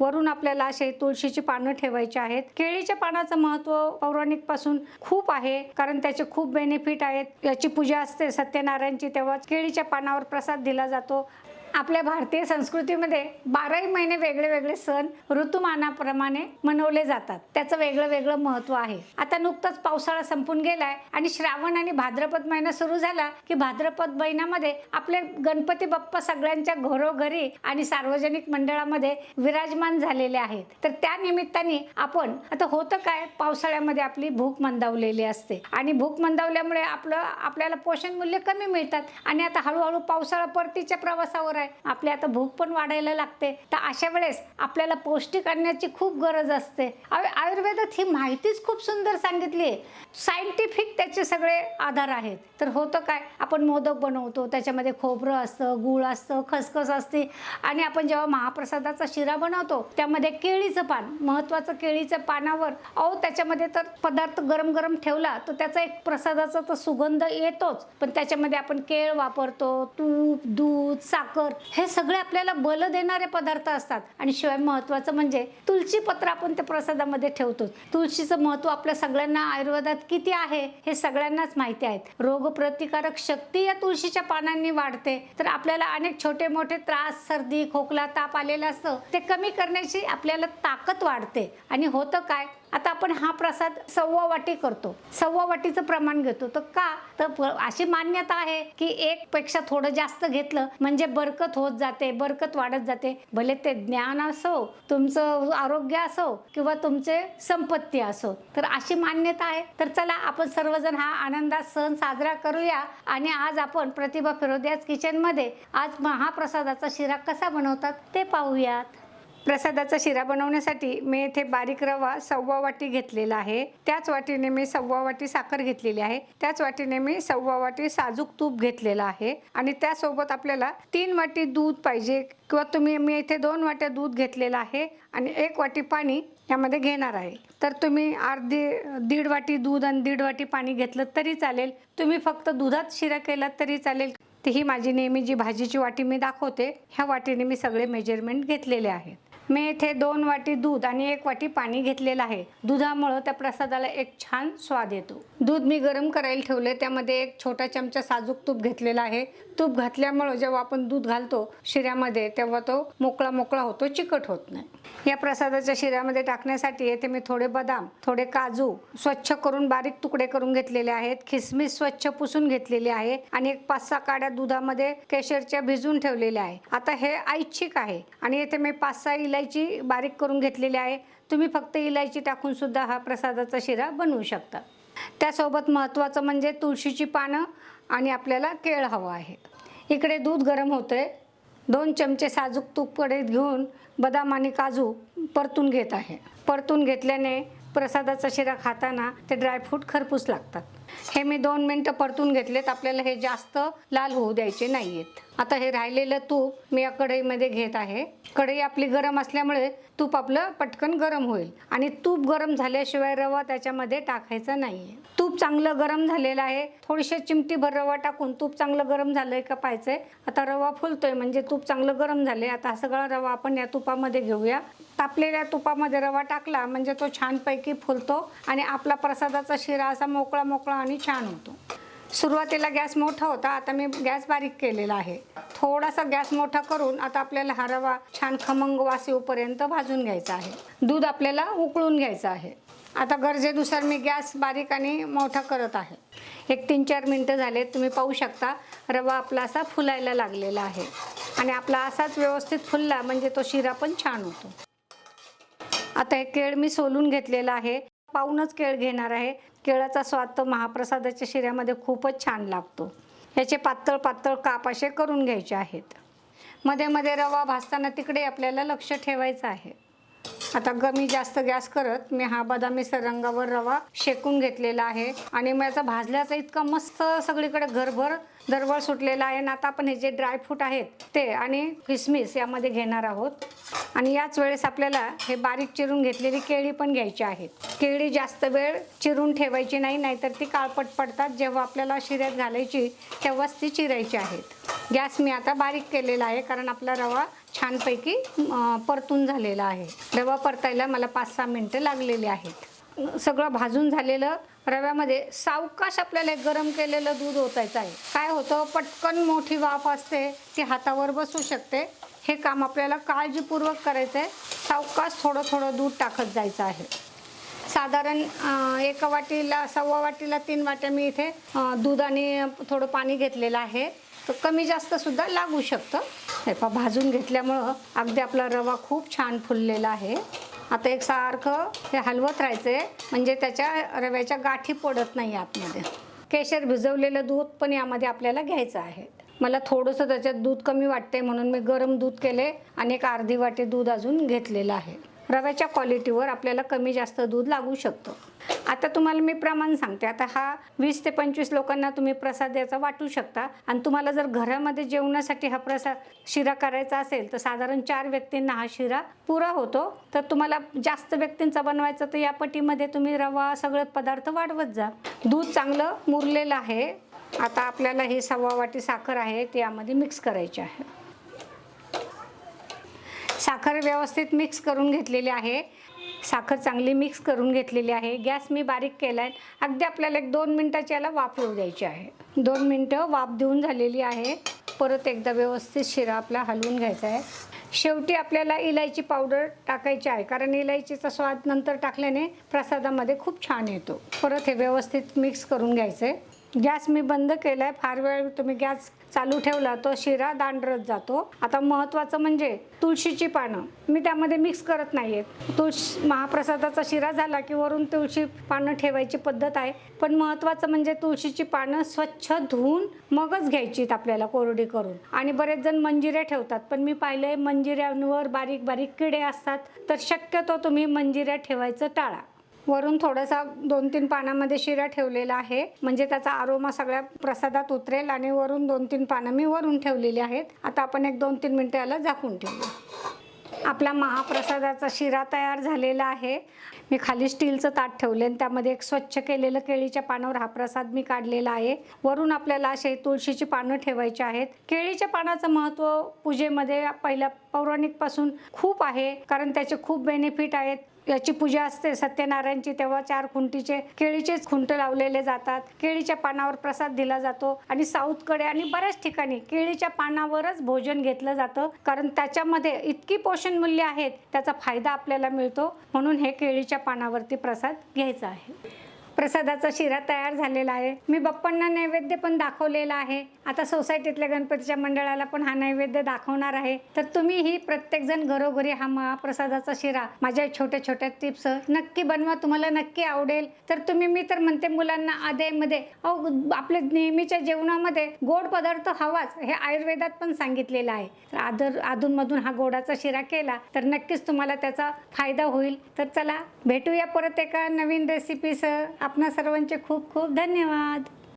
वरून आपल्याला असे तुळशीची पानं ठेवायची आहेत. केळीच्या पानाचं महत्त्व पौराणिकपासून खूप आहे कारण त्याचे खूप बेनिफिट आहेत. याची पूजा असते सत्यनारायणची तेव्हा केळीच्या पानावर प्रसाद दिला जातो. आपल्या भारतीय संस्कृतीमध्ये बाराही महिने वेगळे वेगळे सण ऋतुमानाप्रमाणे मनवले जातात. त्याचं वेगळं वेगळं महत्त्व आहे. आता नुकताच पावसाळा संपून गेलाय आणि श्रावण आणि भाद्रपद महिना सुरू झाला की भाद्रपद महिन्यामध्ये आपले गणपती बाप्पा सगळ्यांच्या घरोघरी आणि सार्वजनिक मंडळामध्ये विराजमान झालेले आहेत. तर त्या निमित्ताने आपण आता होतं काय पावसाळ्यामध्ये आपली भूक मंदावलेली असते. आणि भूक मंदावल्यामुळे आपलं आपल्याला पोषण मूल्य कमी मिळतात. आणि आता हळूहळू पावसाळा परतीच्या प्रवासावर आहे. आपली आता भूक पण वाढायला लागते. तर अशा वेळेस आपल्याला पौष्टिक आणण्याची खूप गरज असते. आयु- आयुर्वेदात ही माहितीच खूप सुंदर सांगितली आहे. सायंटिफिक त्याचे सगळे आधार आहेत. तर होतं काय? आपण मोदक बनवतो. त्याच्यामध्ये खोबरं असतं गूळ असतं खसखस असते. आणि आपण जेव्हा महाप्रसादाचा शिरा बनवतो त्यामध्ये केळीचं पान महत्वाचं केळीच्या पानावर अहो त्याच्यामध्ये तर पदार्थ गरम गरम ठेवला तर त्याचा एक प्रसादाचा तर सुगंध येतोच. पण त्याच्यामध्ये आपण केळ वापरतो तूप दूध साखर हे सगळे आपल्याला बल देणारे पदार्थ असतात. आणि शिवाय महत्वाचं म्हणजे तुळशी पत्र आपण त्या प्रसादामध्ये ठेवतो तुळशीचं महत्त्व आपल्या सगळ्यांना आयुर्वेदात किती आहे हे सगळ्यांनाच माहिती आहेत. रोगप्रतिकारक शक्ती या तुळशीच्या पानांनी वाढते. तर आपल्याला अनेक छोटे मोठे त्रास सर्दी खोकला ताप आलेला असतं ते कमी करण्याची आपल्याला ताकद वाढते. आणि होतं काय? आता आपण हा प्रसाद सव्वा वाटी करतो. सव्वा वाटीचं प्रमाण घेतो. तर का? तर प- अशी मान्यता आहे की एक पेक्षा थोडं जास्त घेतलं म्हणजे बरकत होत जाते बरकत वाढत जाते. भले ते ज्ञान असो तुमचं आरोग्य असो किंवा तुमचे संपत्ती असो. तर अशी मान्यता आहे. तर चला आपण सर्वजण हा आनंदात सण साजरा करूया आणि आज आपण प्रतिभा फिरोदियाज किचनमध्ये आज महाप्रसादाचा शिरा कसा बनवतात ते पाहूयात. प्रसादाचा शिरा बनवण्यासाठी मी येथे बारीक रवा सव्वा वाटी घेतलेला आहे. त्याच वाटीने मी सव्वा वाटी साखर घेतलेली आहे. त्याच वाटीने मी सव्वा वाटी साजूक तूप घेतलेला आहे. आणि त्यासोबत आपल्याला तीन वाटी दूध पाहिजे किंवा तुम्ही मी इथे दोन वाट्या दूध घेतलेलं आहे आणि एक वाटी पाणी यामध्ये घेणार आहे. तर तुम्ही अर्धी दीड वाटी दूध आणि दीड वाटी पाणी घेतलं तरी चालेल. तुम्ही फक्त दुधात शिरा केला तरी चालेल. ती ही माझी नेहमी जी भाजीची वाटी मी दाखवते. ह्या वाटीने मी सगळे मेजरमेंट घेतलेले आहेत. मी येथे दोन वाटी दूध आणि एक वाटी पाणी घेतलेलं आहे. दुधामुळं त्या प्रसादाला एक छान स्वाद येतो. दूध मी गरम करायला ठेवले त्यामध्ये एक छोटा चमचा साजूक तूप घेतलेला आहे. तूप घातल्यामुळं जेव्हा आपण दूध घालतो शिऱ्यामध्ये तेव्हा तो मोकळा मोकळा होतो चिकट होत नाही. या प्रसादाच्या शिऱ्यामध्ये टाकण्यासाठी येथे मी थोडे बदाम थोडे काजू स्वच्छ करून बारीक तुकडे करून घेतलेले आहेत. खिसमिस स्वच्छ पुसून घेतलेली आहे आणि एक पाच सहा काड्या दुधामध्ये केशरच्या भिजून ठेवलेल्या आहे. आता हे ऐच्छिक आहे आणि येथे मी पाच सहा इलायची बारीक करून घेतलेली आहे. तुम्ही फक्त इलायची टाकून सुद्धा हा प्रसादाचा शिरा बनवू शकता. त्यासोबत महत्त्वाचं म्हणजे तुळशीची पानं आणि आपल्याला केळ हवं आहे. इकडे दूध गरम होतंय. दोन चमचे साजूक तूप कढईत घेऊन बदाम आणि काजू परतून घेत आहे. परतून घेतल्याने प्रसादाचा शिरा खाताना ते ड्रायफ्रूट खरपूस लागतात. हे मी दोन मिनटं परतून घेतलेत. आपल्याला हे जास्त लाल होऊ द्यायचे नाही आहेत आता हे राहिलेलं तूप मी या कढईमध्ये घेत आहे. कढई आपली गरम असल्यामुळे तूप आपलं पटकन गरम होईल. आणि तूप गरम झाल्याशिवाय रवा त्याच्यामध्ये टाकायचा नाही आहे तूप चांगलं गरम झालेलं आहे. थोडीशी चिमटीभर रवा टाकून तूप चांगलं गरम झालंय का पाहिजे आता रवा फुलतोय म्हणजे तूप चांगलं गरम झाले आता हा सगळा रवा आपण या तुपामध्ये घेऊया. तापलेल्या तुपामध्ये रवा टाकला म्हणजे तो छानपैकी फुलतो. आणि आपला प्रसादाचा शिरा असा मोकळा मोकळा आणि छान होतो. सुरुवातीला गॅस मोठा होता आता मी गॅस बारीक केलेला आहे. थोडासा गॅस मोठा करून आता आपल्याला हा रवा छान खमंग वास येऊपर्यंत भाजून घ्यायचा आहे. दूध आपल्याला उकळून घ्यायचं आहे. आता गरजेनुसार मी गॅस बारीक आणि मोठा करत आहे. एक तीन चार मिनटं झाले तुम्ही पाहू शकता रवा आपला असा फुलायला लागलेला आहे. आणि आपला असाच व्यवस्थित फुलला म्हणजे तो शिरा पण छान होतो. आता हे केळ मी सोलून घेतलेला आहे. पाहूनच केळ घेणार आहे. केळाचा स्वाद तर महाप्रसादाच्या शिऱ्यामध्ये खूपच छान लागतो. याचे पातळ पातळ काप असे करून घ्यायचे आहेत. मध्ये मध्ये रवा भाजताना तिकडे आपल्याला लक्ष ठेवायचं आहे. आता कमी जास्त गॅस करत मी हा बदामी रंगावर रवा शेकून घेतलेला आहे आणि मग याचा भाजल्याचा इतका मस्त सगळीकडे घरभर दरवळ सुटलेला आहे आणि आता आपण हे जे ड्रायफ्रूट आहेत ते आणि किसमिस यामध्ये घेणार आहोत. आणि याच वेळेस आपल्याला हे बारीक चिरून घेतलेली केळी पण घ्यायची आहेत. केळी जास्त वेळ चिरून ठेवायची नाही नाहीतर ती काळपट पडतात. जेव्हा आपल्याला शिऱ्यात घालायची तेव्हाच ती चिरायची आहेत. गॅस मी आता बारीक केलेला आहे कारण आपला रवा छानपैकी परतून झालेला आहे. रवा परतायला मला पाच सहा मिनटं लागलेली आहेत. सगळं भाजून झालेलं रव्यामध्ये सावकाश आपल्याला एक गरम केलेलं दूध ओतायचं आहे. काय होतं? पटकन मोठी वाफ असते ती हातावर बसू शकते. हे काम आपल्याला काळजीपूर्वक करायचं आहे सावकाश थोडं थोडं दूध टाकत जायचं आहे. साधारण एका वाटीला सव्वा वाटीला तीन वाट्या मी इथे दूध आणि थोडं पाणी घेतलेलं आहे. तर कमी जास्त सुद्धा लागू शकतं. हे पा भाजून घेतल्यामुळं अगदी आपला रवा खूप छान फुललेला आहे. आता एक सारखं हे हलवत राहायचं आहे म्हणजे त्याच्या रव्याच्या गाठी पडत नाही आतमध्ये. केशर भिजवलेलं दूध पण यामध्ये आपल्याला घ्यायचं आहे. मला थोडंसं त्याच्यात दूध कमी वाटते म्हणून मी गरम दूध केले आणि एक अर्धी वाटी दूध अजून घेतलेलं आहे. रव्याच्या क्वालिटीवर आपल्याला कमी जास्त दूध लागू शकतं. आता तुम्हाला मी प्रमाण सांगते. आता हा वीस ते पंचवीस लोकांना तुम्ही प्रसाद याचा वाटू शकता. आणि तुम्हाला जर घरामध्ये जेवणासाठी हा प्रसाद शिरा करायचा असेल तर साधारण चार व्यक्तींना हा शिरा पुरा होतो. तर तुम्हाला जास्त व्यक्तींचा बनवायचा तर या पटीमध्ये तुम्ही रवा सगळे पदार्थ वाढवत जा. दूध चांगलं मुरलेलं आहे. आता आपल्याला ही सव्वा वाटी साखर आहे ती यामध्ये मिक्स करायची आहे. साखर व्यवस्थित मिक्स करून घेतलेली आहे. साखर चांगली मिक्स करून घेतलेली आहे. गॅस मी बारीक केला आहे अगदी आपल्याला एक दोन मिनटाची याला वाफ येऊ द्यायची आहे. दोन मिनटं वाफ देऊन झालेली आहे. परत एकदा व्यवस्थित शिरा आपला हलवून घ्यायचा आहे. शेवटी आपल्याला इलायची पावडर टाकायची आहे. कारण इलायचीचा स्वाद नंतर टाकल्याने प्रसादामध्ये खूप छान येतो. परत हे व्यवस्थित मिक्स करून घ्यायचं आहे गॅस मी बंद केलाय. आहे फार वेळ तुम्ही गॅस चालू ठेवला तो शिरा दांडरत जातो. आता महत्त्वाचं म्हणजे तुळशीची पानं. मी त्यामध्ये मिक्स करत नाही आहे तुळशी महाप्रसादाचा शिरा झाला की वरून तुळशी पानं ठेवायची पद्धत आहे. पण महत्त्वाचं म्हणजे तुळशीची पानं स्वच्छ धुवून मगच घ्यायचीत आपल्याला कोरडी करून. आणि बरेच जण मंजिऱ्या ठेवतात पण मी पाहिलंय मंजिऱ्यांवर बारीक बारीक किडे असतात. तर शक्यतो तुम्ही मंजिऱ्या ठेवायचं टाळा. वरून थोडासा दोन तीन पानामध्ये शिरा ठेवलेला आहे. म्हणजे त्याचा आरोमा सगळ्या प्रसादात उतरेल आणि वरून दोन तीन पानं मी वरून ठेवलेली आहेत. आता आपण एक दोन तीन मिनटं याला झाकून ठेवू आपला महाप्रसादाचा शिरा तयार झालेला आहे. मी खाली स्टीलचं ताट ठेवले आणि त्यामध्ये एक स्वच्छ केलेलं केळीच्या पानावर हा प्रसाद मी काढलेला आहे. वरून आपल्याला असे तुळशीची पानं ठेवायची आहेत. केळीच्या पानाचं महत्त्व पूजेमध्ये पहिल्या पौराणिकपासून खूप आहे कारण त्याचे खूप बेनिफिट आहेत. याची पूजा असते सत्यनारायणची तेव्हा चार खुंटीचे केळीचेच खुंट लावलेले जातात. केळीच्या पानावर प्रसाद दिला जातो आणि साऊथकडे आणि बऱ्याच ठिकाणी केळीच्या पानावरच भोजन घेतलं जातं. कारण त्याच्यामध्ये इतकी पोषण मूल्य आहेत त्याचा फायदा आपल्याला मिळतो. म्हणून हे केळीच्या पानावरती प्रसाद घ्यायचा आहे. प्रसादाचा शिरा तयार झालेला आहे. मी बाप्पांना नैवेद्य पण दाखवलेला आहे. आता सोसायटीतल्या गणपतीच्या मंडळाला पण हा नैवेद्य दाखवणार आहे. तर तुम्ही ही प्रत्येकजण घरोघरी हा महाप्रसादाचा शिरा माझ्या छोट्या छोट्या टिप्स नक्की बनवा तुम्हाला नक्की आवडेल. तर तुम्ही मी तर म्हणते मुलांना आदयमध्ये अहो आपल्या नेहमीच्या जेवणामध्ये गोड पदार्थ हवाच हे आयुर्वेदात पण सांगितलेलं आहे. तर आदर अधूनमधून हा गोडाचा शिरा केला तर नक्कीच तुम्हाला त्याचा फायदा होईल. तर चला भेटूया परत एका नवीन रेसिपीसह आपणा सर्वांचे खूप खूप धन्यवाद.